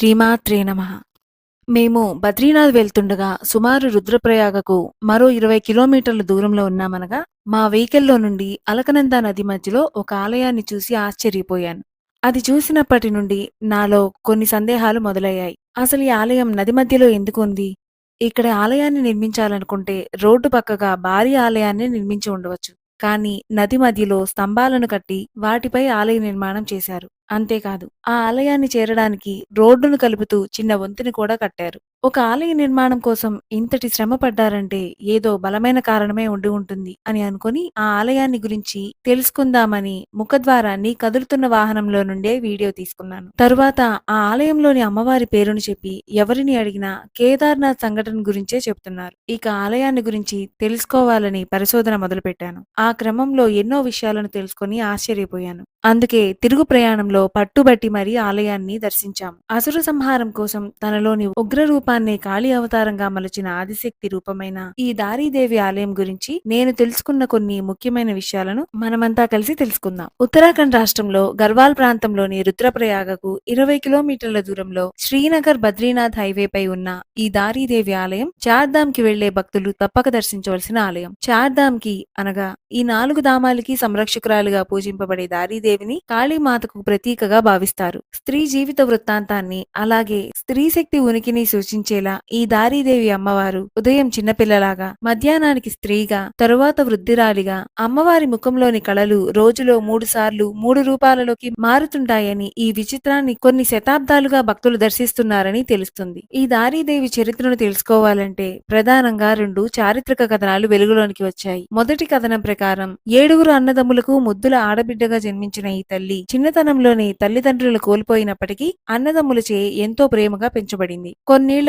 శ్రీమాత్రే నమ. మేము బద్రీనాథ్ వెళ్తుండగా సుమారు రుద్రప్రయాగకు మరో ఇరవై కిలోమీటర్ల దూరంలో ఉన్నామనగా మా వెహికల్లో నుండి అలకనంద నది మధ్యలో ఒక ఆలయాన్ని చూసి ఆశ్చర్యపోయాను. అది చూసినప్పటి నుండి నాలో కొన్ని సందేహాలు మొదలయ్యాయి. అసలు ఈ ఆలయం నది మధ్యలో ఎందుకు ఉంది? ఇక్కడ ఆలయాన్ని నిర్మించాలనుకుంటే రోడ్డు పక్కగా భారీ ఆలయాన్ని నిర్మించి ఉండవచ్చు. కానీ నది మధ్యలో స్తంభాలను కట్టి వాటిపై ఆలయ నిర్మాణం చేశారు. అంతేకాదు. ఆ ఆలయాన్ని చేరడానికి రోడ్డును కలుపుతూ చిన్న వంతెన కూడా కట్టారు. ఒక ఆలయ నిర్మాణం కోసం ఇంతటి శ్రమ పడ్డారంటే ఏదో బలమైన కారణమే ఉండి ఉంటుంది అని అనుకుని ఆ ఆలయాన్ని గురించి తెలుసుకుందామని ముఖద్వారాన్ని కదులుతున్న వాహనంలో నుండే వీడియో తీసుకున్నాను. తరువాత ఆ ఆలయంలోని అమ్మవారి పేరును చెప్పి ఎవరిని అడిగినా కేదార్నాథ్ సంఘటన గురించే చెప్తున్నారు. ఇక ఆలయాన్ని గురించి తెలుసుకోవాలని పరిశోధన మొదలుపెట్టాను. ఆ క్రమంలో ఎన్నో విషయాలను తెలుసుకొని ఆశ్చర్యపోయాను. అందుకే తిరుగు ప్రయాణంలో పట్టుబట్టి మరీ ఆలయాన్ని దర్శించాం అసుర సంహారం కోసం తనలోని ఉగ్ర రూపాన్ని కాళీ అవతారంగా మలచిన ఆదిశక్తి రూపమైన ఈ దారీదేవి ఆలయం గురించి నేను తెలుసుకున్న కొన్ని ముఖ్యమైన విషయాలను మనమంతా కలిసి తెలుసుకుందాం. ఉత్తరాఖండ్ రాష్ట్రంలో గర్వాల్ ప్రాంతంలోని రుద్రప్రయాగకు ఇరవై కిలోమీటర్ల దూరంలో శ్రీనగర్ బద్రీనాథ్ హైవే పై ఉన్న ఈ దారీదేవి ఆలయం చార్ధామ్కి వెళ్ళే భక్తులు తప్పక దర్శించవలసిన ఆలయం. చార్ధామ్కి అనగా ఈ నాలుగు ధామాలకి సంరక్షకురాలుగా పూజింపబడే దారీదేవిని కాళీమాతకు ప్రతీకగా భావిస్తారు. స్త్రీ జీవిత వృత్తాంతాన్ని అలాగే స్త్రీ శక్తి ఉనికిని సూచించేలా ఈ దారీదేవి అమ్మవారు ఉదయం చిన్నపిల్లలాగా మధ్యాహ్నానికి స్త్రీగా తరువాత వృద్ధిరాలిగా అమ్మవారి ముఖంలోని కళలు రోజులో మూడు సార్లు మూడు రూపాలలోకి మారుతుంటాయని ఈ విచిత్రాన్ని కొన్ని శతాబ్దాలుగా భక్తులు దర్శిస్తున్నారని తెలుస్తుంది. ఈ దారీదేవి చరిత్రను తెలుసుకోవాలంటే ప్రధానంగా రెండు చారిత్రక కథనాలు వెలుగులోనికి వచ్చాయి. మొదటి కథనం ప్రకారం ఏడుగురు అన్నదమ్ములకు ముద్దుల ఆడబిడ్డగా జన్మించిన ఈ తల్లి చిన్నతనంలోనే తల్లిదండ్రులు కోల్పోయినప్పటికీ అన్నదమ్ములచే ఎంతో ప్రేమగా పెంచబడింది.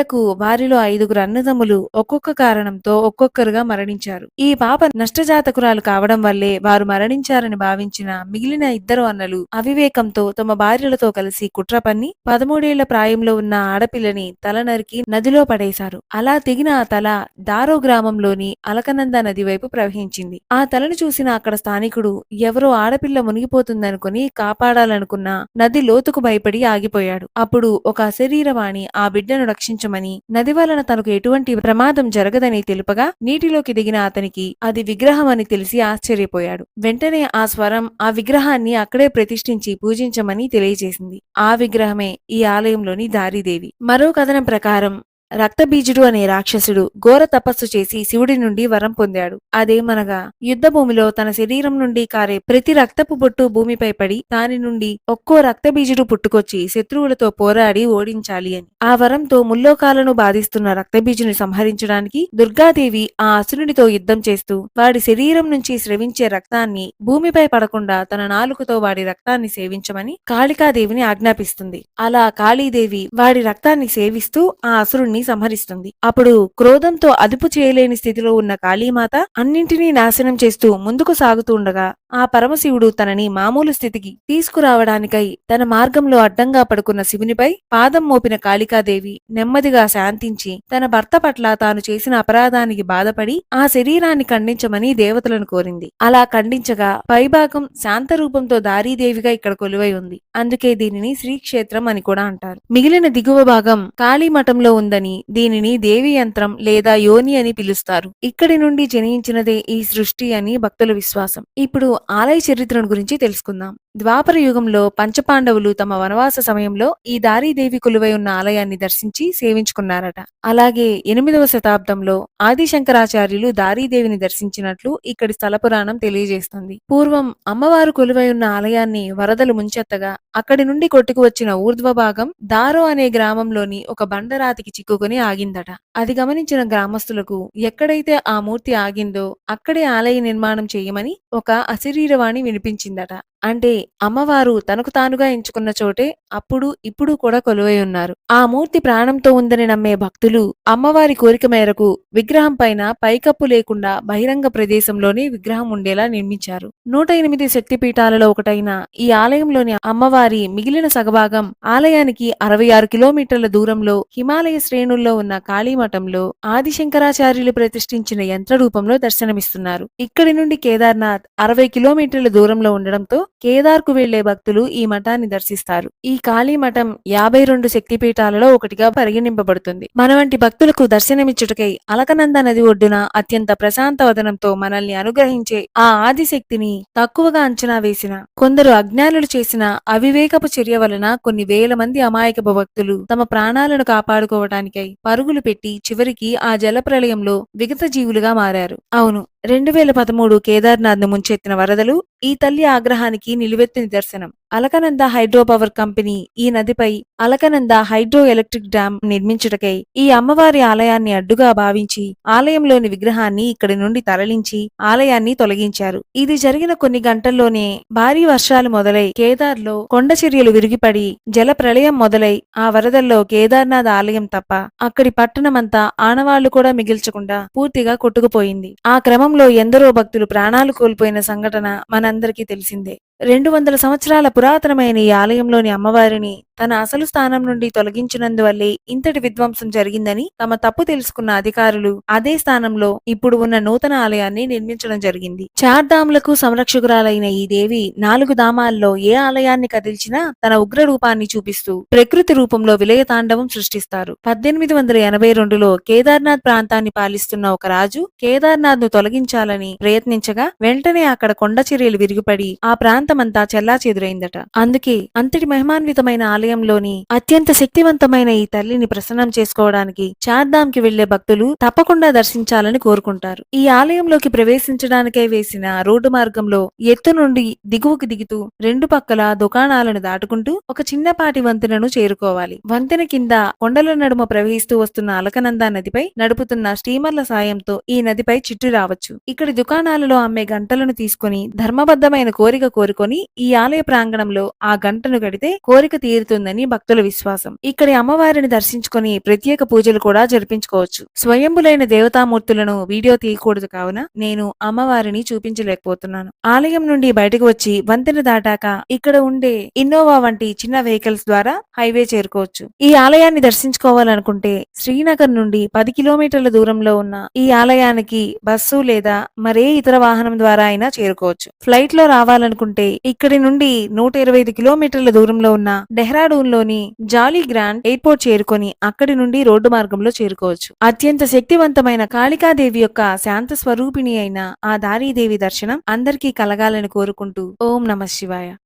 కొన్నేళ్ళకు వారిలో ఐదుగురు అన్నదమ్ములు ఒక్కొక్క కారణంతో ఒక్కొక్కరుగా మరణించారు. ఈ పాప నష్టజాతకురాలు కావడం వల్లే వారు మరణించారని భావించిన మిగిలిన ఇద్దరు అన్నలు అవివేకంతో తమ భార్యలతో కలిసి కుట్ర పన్ని పదమూడేళ్ళ ప్రాయంలో ఉన్న ఆడపిల్లని తల నరికి నదిలో పడేశారు. అలా తెగిన ఆ తల దారో గ్రామంలోని అలకనంద నది వైపు ప్రవహించింది. ఆ తలను చూసిన అక్కడ స్థానికుడు ఎవరో ఆడపిల్ల మునిగిపోతుందనుకుని కాపాడాలనుకున్న నది లోతుకు భయపడి ఆగిపోయాడు. అప్పుడు ఒక అశరీరవాణి ఆ బిడ్డను రక్షించమని నది వలన తనకు ఎటువంటి ప్రమాదం జరగదని తెలుపగా నీటిలోకి దిగిన అతనికి అది విగ్రహం అని తెలిసి ఆశ్చర్యపోయాడు. వెంటనే ఆ స్వరం ఆ విగ్రహాన్ని అక్కడే ప్రతిష్ఠించి పూజించమని తెలియజేసింది. ఆ విగ్రహమే ఈ ఆలయంలోని దారిదేవి. మరో కథనం ప్రకారం రక్తబీజుడు అనే రాక్షసుడు ఘోర తపస్సు చేసి శివుడి నుండి వరం పొందాడు. అదేమనగా యుద్ధ భూమిలో తన శరీరం నుండి కారే ప్రతి రక్తపు బొట్టు భూమిపై పడి దాని నుండి ఒక్కో రక్తబీజుడు పుట్టుకొచ్చి శత్రువులతో పోరాడి ఓడించాలి అని. ఆ వరంతో ముల్లోకాలను బాధిస్తున్న రక్తబీజుని సంహరించడానికి దుర్గాదేవి ఆ అసురునితో యుద్ధం చేస్తూ వాడి శరీరం నుంచి స్రవించే రక్తాన్ని భూమిపై పడకుండా తన నాలుకతో వాడి రక్తాన్ని సేవించమని కాళికాదేవిని ఆజ్ఞాపిస్తుంది. అలా కాళీదేవి వాడి రక్తాన్ని సేవిస్తూ ఆ అసురుణ్ణి సంహరిస్తుంది. అప్పుడు క్రోధంతో అదుపు చేయలేని స్థితిలో ఉన్న కాళీమాత అన్నింటినీ నాశనం చేస్తూ ముందుకు సాగుతూ ఉండగా ఆ పరమశివుడు తనని మామూలు స్థితికి తీసుకురావడానికై తన మార్గంలో అడ్డంగా పడుకున్న శివునిపై పాదం మోపిన కాళికాదేవి నెమ్మదిగా శాంతించి తన భర్త పట్ల తాను చేసిన అపరాధానికి బాధపడి ఆ శరీరాన్ని ఖండించమని దేవతలను కోరింది. అలా ఖండించగా పైభాగం శాంతరూపంతో దారీదేవిగా ఇక్కడ కొలువై ఉంది. అందుకే దీనిని శ్రీక్షేత్రం అని కూడా అంటారు. మిగిలిన దిగువ భాగం కాళీమఠంలో ఉందని దీనిని దేవి యంత్రం లేదా యోని అని పిలుస్తారు. ఇక్కడి నుండి జనించినదే ఈ సృష్టి అని భక్తుల విశ్వాసం. ఇప్పుడు ఆలయ చరిత్రను గురించి తెలుసుకుందాం. ద్వాపర యుగంలో పంచపాండవులు తమ వనవాస సమయంలో ఈ దారీదేవి కొలువై ఉన్న ఆలయాన్ని దర్శించి సేవించుకున్నారట. అలాగే ఎనిమిదవ శతాబ్దంలో ఆదిశంకరాచార్యులు దారీదేవిని దర్శించినట్లు ఇక్కడి స్థల పురాణం తెలియజేస్తుంది. పూర్వం అమ్మవారు కొలువై ఉన్న ఆలయాన్ని వరదలు ముంచెత్తగా అక్కడి నుండి కొట్టుకు వచ్చిన ఊర్ధ్వ భాగం దారో అనే గ్రామంలోని ఒక బండరాతికి చిక్కుకుని ఆగిందట. అది గమనించిన గ్రామస్తులకు ఎక్కడైతే ఆ మూర్తి ఆగిందో అక్కడే ఆలయ నిర్మాణం చేయమని ఒక అశరీరవాణి వినిపించిందట. అంటే అమ్మవారు తనకు తానుగా ఎంచుకున్న చోటే అప్పుడు ఇప్పుడు కూడా కొలువై ఉన్నారు. ఆ మూర్తి ప్రాణంతో ఉందని నమ్మే భక్తులు అమ్మవారి కోరిక మేరకు విగ్రహం పైన పైకప్పు లేకుండా బహిరంగ ప్రదేశంలోనే విగ్రహం ఉండేలా నిర్మించారు. నూట ఎనిమిది శక్తిపీఠాలలో ఒకటైన ఈ ఆలయంలోని అమ్మవారి మిగిలిన సగభాగం ఆలయానికి అరవై ఆరు కిలోమీటర్ల దూరంలో హిమాలయ శ్రేణుల్లో ఉన్న కాళీమఠంలో ఆదిశంకరాచార్యులు ప్రతిష్ఠించిన యంత్ర రూపంలో దర్శనమిస్తున్నారు. ఇక్కడి నుండి కేదార్నాథ్ అరవై కిలోమీటర్ల దూరంలో ఉండడంతో కేదార్కు వెళ్ళే భక్తులు ఈ మఠాన్ని దర్శిస్తారు. ఈ కాళీ మఠం యాభై రెండు శక్తిపీఠాలలో ఒకటిగా పరిగణింపబడుతుంది. మన వంటి భక్తులకు దర్శనమిచ్చుటకై అలకనంద నది ఒడ్డున అత్యంత ప్రశాంత వదనంతో మనల్ని అనుగ్రహించే ఆ ఆదిశక్తిని తక్కువగా అంచనా వేసిన కొందరు అజ్ఞానులు చేసిన అవివేకపు చర్య వలన కొన్ని వేల మంది అమాయకపు భక్తులు తమ ప్రాణాలను కాపాడుకోవటానికై పరుగులు పెట్టి చివరికి ఆ జల ప్రళయంలో విగత జీవులుగా మారారు. అవును రెండు వేల పదమూడు కేదార్నాథ్ను ముంచెత్తిన వరదలు ఈ తల్లి ఆగ్రహానికి నిలువెత్తు నిదర్శనం. అలకనంద హైడ్రో పవర్ కంపెనీ ఈ నదిపై అలకనంద హైడ్రో ఎలక్ట్రిక్ డ్యాం నిర్మించుటకై ఈ అమ్మవారి ఆలయాన్ని అడ్డుగా భావించి ఆలయంలోని విగ్రహాన్ని ఇక్కడి నుండి తరలించి ఆలయాన్ని తొలగించారు. ఇది జరిగిన కొన్ని గంటల్లోనే భారీ వర్షాలు మొదలై కేదార్లో కొండ చర్యలు విరిగిపడి జల ప్రళయం మొదలై ఆ వరదల్లో కేదార్నాథ్ ఆలయం తప్ప అక్కడి పట్టణమంతా ఆనవాళ్ళు కూడా మిగిల్చకుండా పూర్తిగా కొట్టుకుపోయింది. ఆ క్రమంలో ఎందరో భక్తులు ప్రాణాలు కోల్పోయిన సంఘటన మనందరికీ తెలిసిందే. రెండు వందల సంవత్సరాల పురాతనమైన ఈ ఆలయంలోని అమ్మవారిని తన అసలు స్థానం నుండి తొలగించినందువల్లే ఇంతటి విధ్వంసం జరిగిందని తమ తప్పు తెలుసుకున్న అధికారులు అదే స్థానంలో ఇప్పుడు ఉన్న నూతన ఆలయాన్ని నిర్మించడం జరిగింది. చార్ధాములకు సంరక్షకురాలైన ఈ దేవి నాలుగు ధామాల్లో ఏ ఆలయాన్ని కదిల్చినా తన ఉగ్ర రూపాన్ని చూపిస్తూ ప్రకృతి రూపంలో విలయ తాండవం సృష్టిస్తారు. పద్దెనిమిది వందల ఎనభై రెండులో కేదార్నాథ్ ప్రాంతాన్ని పాలిస్తున్న ఒక రాజు కేదార్నాథ్ను తొలగించాలని ప్రయత్నించగా వెంటనే అక్కడ కొండ చర్యలు విరిగిపడి ఆ ప్రాంతమంతా చెల్లా చెదురైందట అందుకే అంతటి మహిమాన్వితమైన ఆలయంలోని అత్యంత శక్తివంతమైన ఈ తల్లిని ప్రసన్నం చేసుకోవడానికి చార్ధామ్కి వెళ్ళే భక్తులు తప్పకుండా దర్శించాలని కోరుకుంటారు. ఈ ఆలయంలోకి ప్రవేశించడానికై వేసిన రోడ్డు మార్గంలో ఎత్తు నుండి దిగువకు దిగుతూ రెండు పక్కల దుకాణాలను దాటుకుంటూ ఒక చిన్నపాటి వంతెనను చేరుకోవాలి. వంతెన కింద కొండల నడుమ ప్రవహిస్తూ వస్తున్న అలకనంద నదిపై నడుపుతున్న స్టీమర్ల సాయంతో ఈ నదిపై చిట్టు రావచ్చు. ఇక్కడి దుకాణాలలో అమ్మే గంటలను తీసుకుని ధర్మబద్ధమైన కోరిక కోరుకొని ఈ ఆలయ ప్రాంగణంలో ఆ గంటను గడితే కోరిక తీరుతుందని భక్తుల విశ్వాసం. ఇక్కడి అమ్మవారిని దర్శించుకొని ప్రత్యేక పూజలు కూడా జరిపించుకోవచ్చు. స్వయంభులైన దేవతామూర్తులను వీడియో తీయకూడదు కావున నేను అమ్మవారిని చూపించలేకపోతున్నాను. ఆలయం నుండి బయటకు వచ్చి వంతెన దాటాక ఇక్కడ ఉండే ఇన్నోవా వంటి చిన్న వెహికల్స్ ద్వారా హైవే చేరుకోవచ్చు. ఈ ఆలయాన్ని దర్శించుకోవాలనుకుంటే శ్రీనగర్ నుండి పది కిలోమీటర్ల దూరంలో ఉన్న ఈ ఆలయానికి బస్సు లేదా మరే ఇతర వాహనం ద్వారా అయినా చేరుకోవచ్చు. ఫ్లైట్లో రావాలనుకుంటే ఇక్కడి నుండి నూట ఇరవై ఐదు కిలోమీటర్ల దూరంలో ఉన్న డెహ్రా లోని జాలీ గ్రాండ్ ఎయిర్పోర్ట్ చేరుకొని అక్కడి నుండి రోడ్డు మార్గంలో చేరుకోవచ్చు. అత్యంత శక్తివంతమైన కాళికాదేవి యొక్క శాంత స్వరూపిణి అయిన ఆ దారీదేవి దర్శనం అందరికీ కలగాలని కోరుకుంటూ ఓం నమ శివాయ.